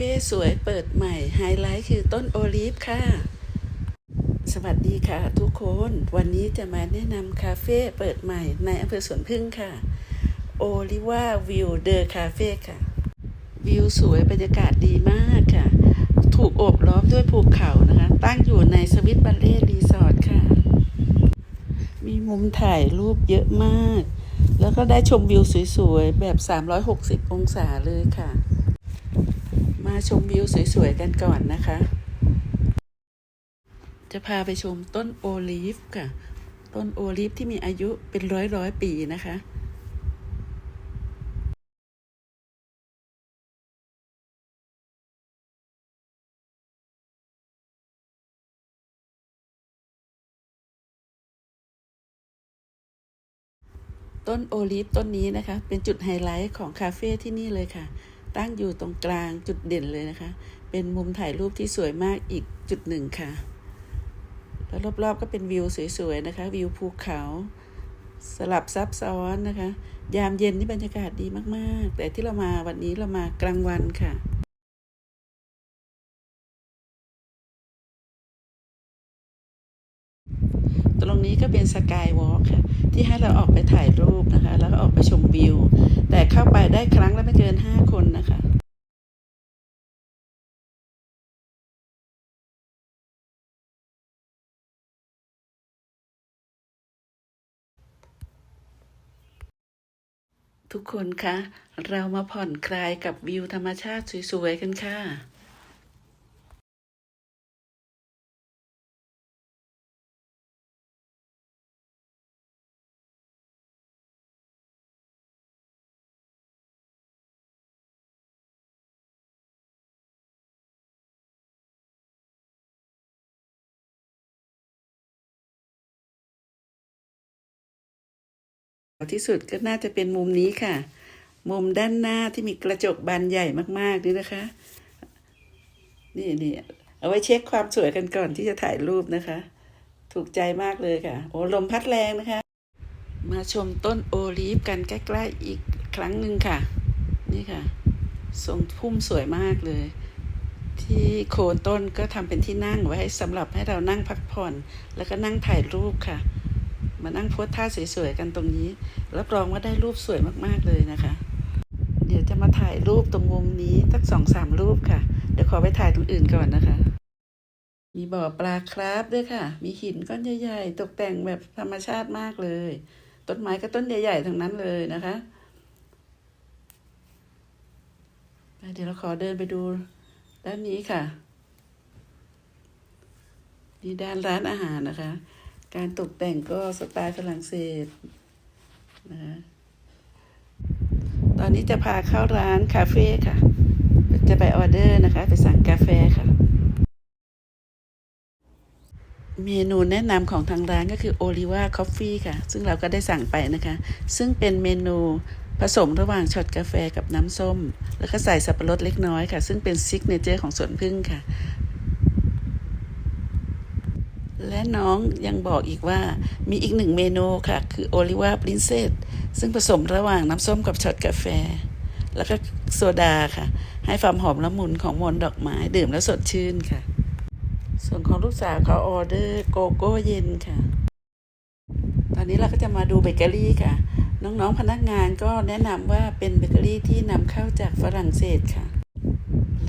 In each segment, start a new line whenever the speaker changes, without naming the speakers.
ฟ่สวยเปิดใหม่ ไฮไลท์คือต้นโอลีฟค่ะ สวัสดีค่ะทุกคน วันนี้จะมาแนะนำคาเฟ่เปิดใหม่ในอำเภอสวนพึ่งค่ะ โอลิว่าวิวเดอร์คาเฟ่ค่ะ วิวสวยบรรยากาศดีมากค่ะ ถูกโอบล้อมด้วยภูเขานะคะ ตั้งอยู่ในสวิตบัลเล่รีสอร์ทค่ะ มีมุมถ่ายรูปเยอะมาก แล้วก็ได้ชมวิวสวยๆ แบบ 360 องศาเลยค่ะ มาชมวิวสวยๆกันก่อนนะคะ จะพาไปชมต้นโอลีฟค่ะ ต้นโอลีฟที่มีอายุเป็นร้อยร้อยปีนะคะต้นโอลีฟต้นนี้นะคะ เป็นจุดไฮไลท์ของคาเฟ่ที่นี่เลยค่ะ ตั้งอยู่ตรงกลางจุดเด่นเลยนะคะ เป็นมุมถ่ายรูปที่สวยมากอีกจุดหนึ่งค่ะ แล้วรอบๆก็เป็นวิวสวยๆนะคะ วิวภูเขาสลับซับซ้อนนะคะ ยามเย็นนี่บรรยากาศดีมากๆ แต่ที่เรามาวันนี้เรามากลางวันค่ะ ตรงนี้ก็เป็นสกายวอล์กค่ะที่ให้เราออกไปถ่ายรูปนะคะ แล้วก็ออกไปชมวิว แต่เข้าไปได้ครั้งละไม่เกินห้าคนนะคะทุกคนคะ เรามาผ่อนคลายกับวิวธรรมชาติสวยๆกันค่ะ ที่สุดก็น่าจะเป็นมุมนี้ค่ะ มุมด้านหน้าที่มีกระจกบานใหญ่มากๆนี่นะคะ นี่นี่เอาไว้เช็คความสวยกันก่อนที่จะถ่ายรูปนะคะ ถูกใจมากเลยค่ะ โอ้ลมพัดแรงนะคะ มาชมต้นโอลีฟกันใกล้ๆอีกครั้งหนึ่งค่ะ นี่ค่ะ ทรงพุ่มสวยมากเลย ที่โคนต้นก็ทำเป็นที่นั่งไว้สำหรับให้เรานั่งพักผ่อน แล้วก็นั่งถ่ายรูปค่ะ มานั่งโพสท่าสวยๆกันตรงนี้รับรองว่าได้รูปสวยมากๆเลยนะคะ เดี๋ยวจะมาถ่ายรูปตรงมุมนี้สักสองสามรูปค่ะ เดี๋ยวขอไปถ่ายตรงอื่นก่อนนะคะ มีบ่อปลาคราฟด้วยค่ะ มีหินก้อนใหญ่ๆ ตกแต่งแบบธรรมชาติมากเลย ต้นไม้ก็ต้นใหญ่ๆทั้งนั้นเลยนะคะเดี๋ยวเราขอเดินไปดูด้านนี้ค่ะนี่ด้านร้านอาหารนะคะ การตกแต่งก็สไตล์ฝรั่งเศสนะคะตอนนี้จะพาเข้าร้านคาเฟ่ค่ะ จะไปออเดอร์นะคะ ไปสั่งกาแฟค่ะ เมนูแนะนำของทางร้านก็คือโอลิว่าคอฟฟี่ค่ะ ซึ่งเราก็ได้สั่งไปนะคะ ซึ่งเป็นเมนูผสมระหว่างช็อตกาแฟกับน้ำส้ม แล้วก็ใส่สับปะรดเล็กน้อยค่ะ ซึ่งเป็นซิกเนเจอร์ของสวนพึ่งค่ะ และน้องยังบอกอีกว่ามีอีกหนึ่งเมนูค่ะ คือโอลิวาปรินเซสซึ่งผสมระหว่างน้ำส้มกับช็อตกาแฟ แล้วก็โซดาค่ะ ให้ความหอมละมุนของมวลดอกไม้ ดื่มแล้วสดชื่นค่ะ ส่วนของลูกสาวเขาออเดอร์โกโก้เย็นค่ะ ตอนนี้เราก็จะมาดูเบเกอรี่ค่ะ น้องๆพนักงานก็แนะนำว่าเป็นเบเกอรี่ที่นำเข้าจากฝรั่งเศสค่ะ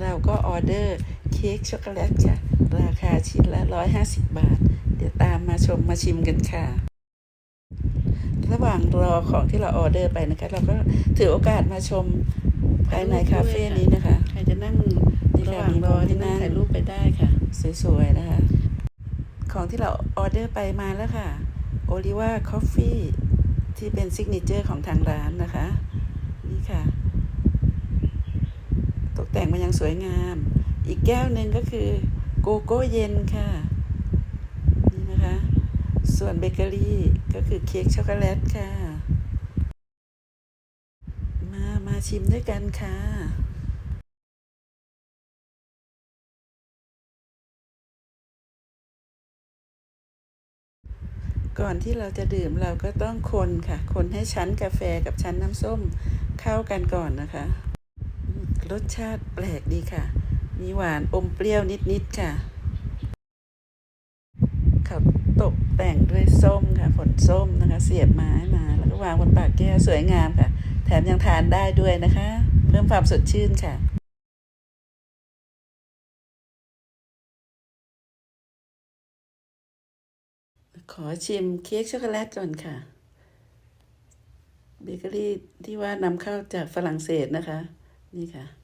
เราก็ออเดอร์เค้กช็อกโกแลตค่ะ ราคาชิ้นละ 150 บาท เดี๋ยวตามมาชมมาชิมกันค่ะ ระหว่างรอของที่เราออเดอร์ไปนะคะ เราก็ถือโอกาสมาชมภายในคาเฟ่นี้นะคะ ใครจะนั่งระหว่างรอที่นั่งถ่ายรูปไปได้ค่ะ สวยๆนะคะ ของที่เราออเดอร์ไปมาแล้วค่ะโอลิว่าคอฟฟี่ที่เป็นซิกเนเจอร์ของทางร้านนะคะ นี่ค่ะ ตกแต่งมาอย่างสวยงาม อีกแก้วหนึ่งก็คือ โกโก้เย็นค่ะ นี่นะคะ ส่วนเบเกอรี่ก็คือเค้กช็อกโกแลตค่ะ มามาชิมด้วยกันค่ะก่อนที่เราจะดื่มเราก็ต้องคนค่ะ คนให้ชั้นกาแฟกับชั้นน้ำส้มเข้ากันก่อนนะคะ รสชาติแปลกดีค่ะ มีหวานอมเปรี้ยวนิด ๆ ค่ะ เขาตกแต่งด้วยส้มค่ะ ผลส้มนะคะ เสียบไม้มา แล้วก็วางบนปากแก้วสวยงามค่ะ แถมยังทานได้ด้วยนะคะ เพิ่มความสดชื่นค่ะขอชิมเค้กช็อกโกแลตก่อนค่ะ เบเกอรี่ที่ว่านำเข้าจากฝรั่งเศสนะคะ นี่ค่ะ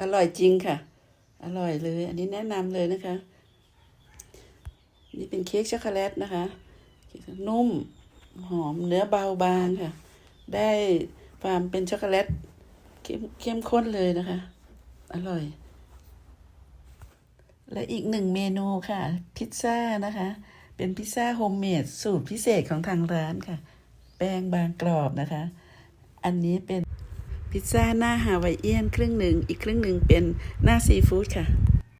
อร่อยจริงค่ะ อร่อยเลย อันนี้แนะนำเลยนะคะ นี่เป็นเค้กช็อกโกแลตนะคะ นุ่มหอมเนื้อเบาบางค่ะ ได้ความเป็นช็อกโกแลตเข้มเข้มข้นเลยนะคะ อร่อย และอีกหนึ่งเมนูค่ะ พิซซ่านะคะ เป็นพิซซ่าโฮมเมดสูตรพิเศษของทางร้านค่ะ แป้งบางกรอบนะคะ อันนี้เป็น พิซซ่าหน้าฮาวายเอียน ครึ่งหนึ่ง อีกครึ่งหนึ่งเป็นหน้าซีฟู้ดค่ะ